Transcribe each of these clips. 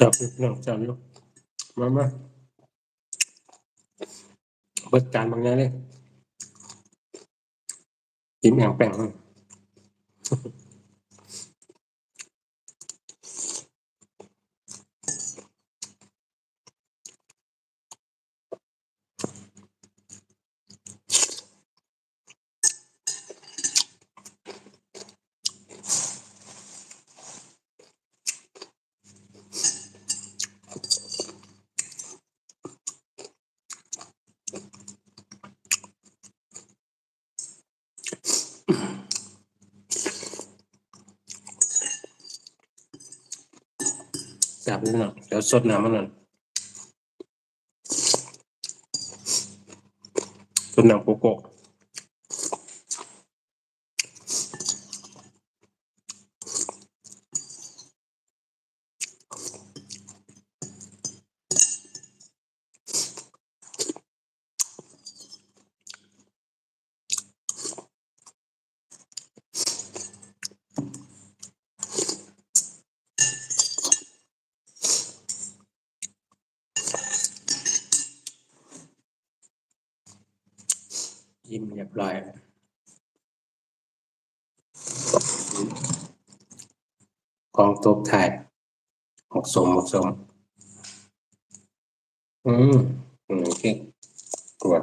จับอยู่พี่น้องจับอยู่มามาเบิดจานบางอย่างเลยกินแหงแป้งเลย จับนิดหน่อยเดี๋ยวสดน้ำมันหน่อยสดน้ำโกโก้ ยิ้มเรียบร้อยกองตบถ่ายหกสมหกสมอืม อืมโอเคตรวจ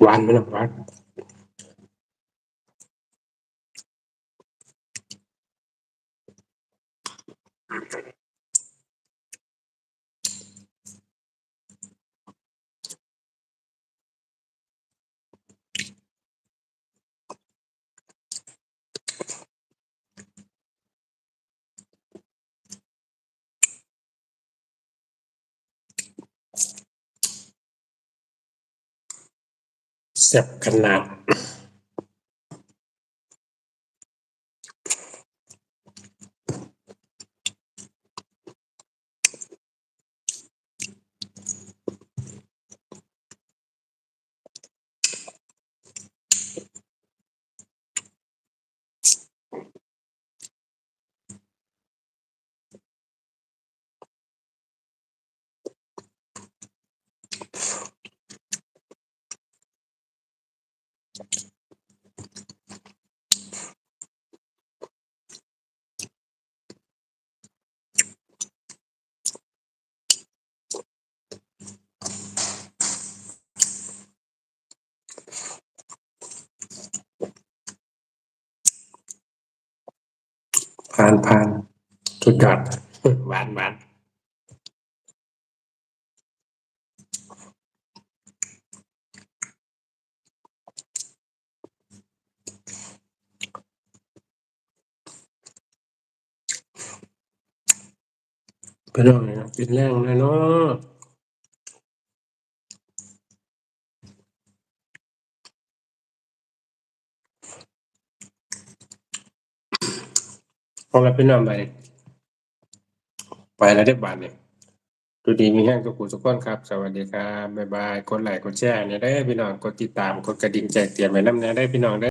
หอมหอมซึ้งวานไหมนะหวาน แซ่บขนาด ผ่านผ่านสุดยอดหวานหวาน ไปลองเลยนะกินแรงเลยเนาะเอาละพี่น้องไปไปแล้วได้บาทเนี่ยดูดีมีแห้งตัวกูทุกคนครับ สวัสดีครับบ๊ายบายกดไลค์กดแชร์เนี่ยได้พี่น้องกดติดตามกดกระดิ่งแจ้งเตือนไว้น้ำเนี่ยได้พี่น้องได้